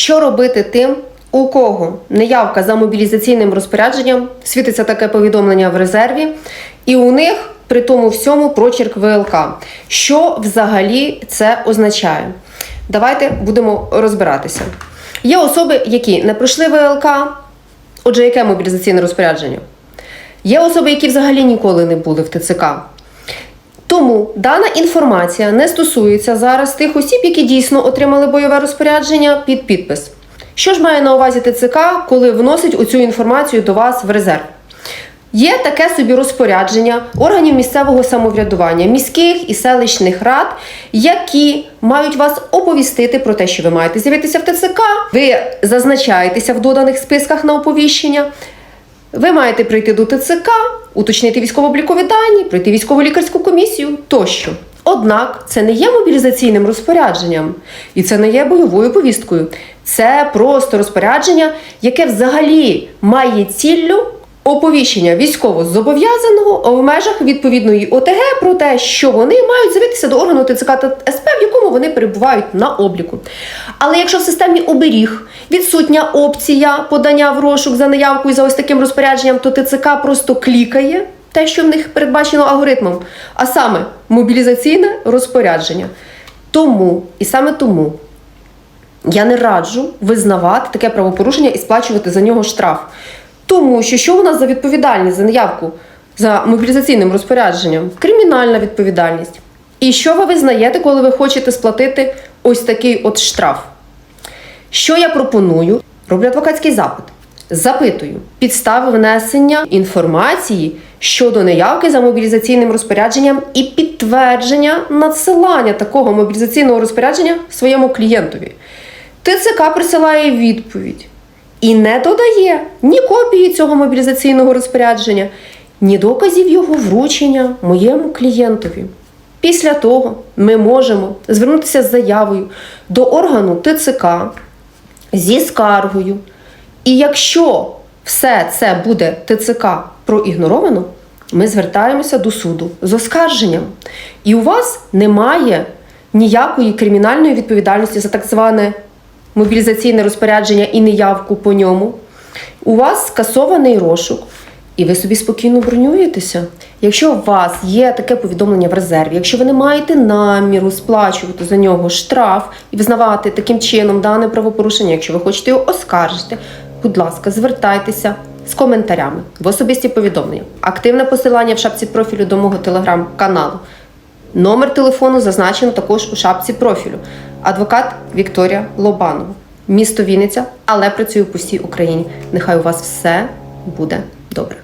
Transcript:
Що робити тим, у кого неявка за мобілізаційним розпорядженням, світиться таке повідомлення в резерві, і у них при тому всьому прочерк ВЛК. Що взагалі це означає? Давайте будемо розбиратися. Є особи, які не пройшли ВЛК, отже, яке мобілізаційне розпорядження? Є особи, які взагалі ніколи не були в ТЦК. Тому дана інформація не стосується зараз тих осіб, які дійсно отримали бойове розпорядження під підпис. Що ж має на увазі ТЦК, коли вносить оцю інформацію до вас в резерв? Є таке собі розпорядження органів місцевого самоврядування, міських і селищних рад, які мають вас оповістити про те, що ви маєте з'явитися в ТЦК. Ви зазначаєтеся в доданих списках на оповіщення. Ви маєте прийти до ТЦК, уточнити військово-облікові дані, пройти військово-лікарську комісію тощо. Однак це не є мобілізаційним розпорядженням і це не є бойовою повісткою. Це просто розпорядження, яке взагалі має ціллю оповіщення військово-зобов'язаного в межах відповідної ОТГ про те, що вони мають з'явитися до органу ТЦК та СП, в якому вони перебувають на обліку. Але якщо в системі оберіг відсутня опція подання в розшук за неявкою за ось таким розпорядженням, то ТЦК просто клікає те, що в них передбачено алгоритмом, а саме мобілізаційне розпорядження. Тому і саме тому я не раджу визнавати таке правопорушення і сплачувати за нього штраф. Тому що що у нас за відповідальність за неявку за мобілізаційним розпорядженням? Кримінальна відповідальність. І що ви визнаєте, коли ви хочете сплатити ось такий от штраф? Що я пропоную? Роблю адвокатський запит. Запитую підстави внесення інформації щодо неявки за мобілізаційним розпорядженням і підтвердження надсилання такого мобілізаційного розпорядження своєму клієнтові. ТЦК присилає відповідь і не додає ні копії цього мобілізаційного розпорядження, ні доказів його вручення моєму клієнтові. Після того ми можемо звернутися з заявою до органу ТЦК зі скаргою. І якщо все це буде ТЦК проігноровано, ми звертаємося до суду з оскарженням. І у вас немає ніякої кримінальної відповідальності за так зване мобілізаційне розпорядження і неявку по ньому. У вас скасований розшук, і ви собі спокійно бронюєтеся. Якщо у вас є таке повідомлення в резерві, якщо ви не маєте наміру сплачувати за нього штраф і визнавати таким чином дане правопорушення, якщо ви хочете його оскаржити, будь ласка, звертайтеся з коментарями в особисті повідомлення. Активне посилання в шапці профілю до мого телеграм-каналу. Номер телефону зазначено також у шапці профілю. Адвокат Вікторія Лобанова. Місто Вінниця, але працюю по всій Україні. Нехай у вас все буде добре.